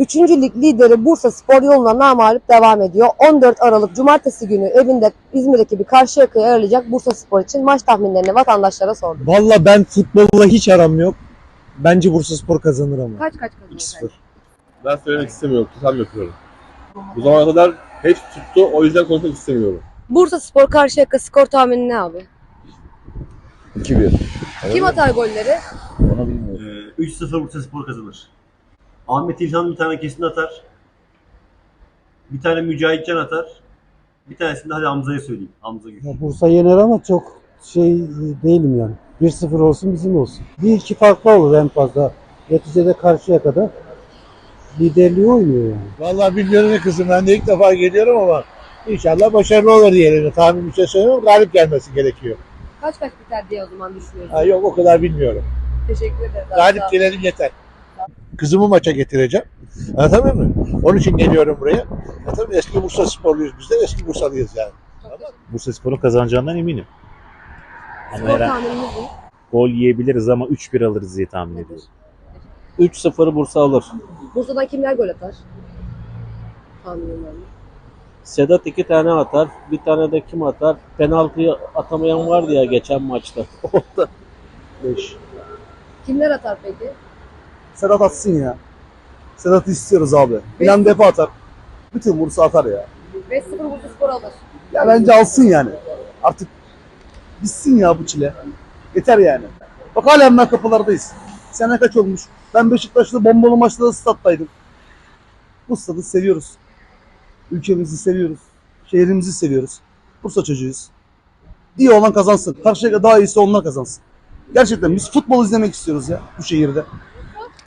Üçüncü lig lideri Bursa Spor yoluna namalip devam ediyor. 14 Aralık Cumartesi günü evinde İzmir ekibi Karşıyaka'yı ağırlayacak Bursa Spor için maç tahminlerini vatandaşlara sorduk. Valla ben futbolla hiç aram yok. Bence Bursaspor kazanır ama. Kaç kaç kazanacak? 2-0. Ben söylemek istemiyorum. Tutam yapıyorum. Bu zamana kadar hep tuttu. O yüzden konuşmak istemiyorum. Bursa Spor Karşıyaka skor tahmini ne abi? 2-1. Kim atar golleri? Onu bilmiyorum. Ee, 3-0 Bursa Spor kazanır. Ahmet İlhan bir tane kesin atar. Bir tane Mücahit Can atar. Bir tanesini de hadi Hamza'ya söyleyeyim. Hamza Gül. Ya Bursa yener ama çok şey değilim yani. 1-0 olsun bizim olsun. Bir iki farklı olur en fazla. Neticede karşıya kadar liderliği oynuyor yani. Valla bilmiyorum ne kızım. Ben de ilk defa geliyorum ama inşallah başarılı olur diyelim. Tahmin bir şey söylemiyorum. Galip gelmesi gerekiyor. Kaç kaç biter diye o zaman düşünüyorsun. Ha, yok o kadar bilmiyorum. Teşekkür ederim. Galip gelelim yeter. Kızımı maça getireceğim. Anlatabiliyor muyum? Onun için geliyorum buraya. Ha, tabii eski Bursa sporluyuz biz de eski Bursalıyız yani. Bursa Spor'un kazanacağından eminim. Ama Skor her tahmininiz ne? gol yiyebiliriz ama 3-1 alırız diye tahmin ediyorum. 3-0 Bursa alır. Bursa'dan kimler gol atar? Tahminlerim. Sedat iki tane atar. Bir tane de kim atar? Penaltıyı atamayan vardı ya geçen maçta. O da 5. Kimler atar peki? Sedat atsın ya. Sedat'ı istiyoruz abi. İnan defa atar. Bütün Bursa atar ya. 5-0 Bursa Spor alır. Ya bence alsın yani. Artık bitsin ya bu çile. Yeter yani. Bak hala hemen kapılardayız. Sene kaç olmuş? Ben Beşiktaş'ta bombalı maçta stat'taydım. Bu stadı seviyoruz. Ülkemizi seviyoruz. Şehrimizi seviyoruz. Bursa çocuğuyuz. İyi olan kazansın. Karşıya daha iyisi onlar kazansın. Gerçekten biz futbol izlemek istiyoruz ya bu şehirde.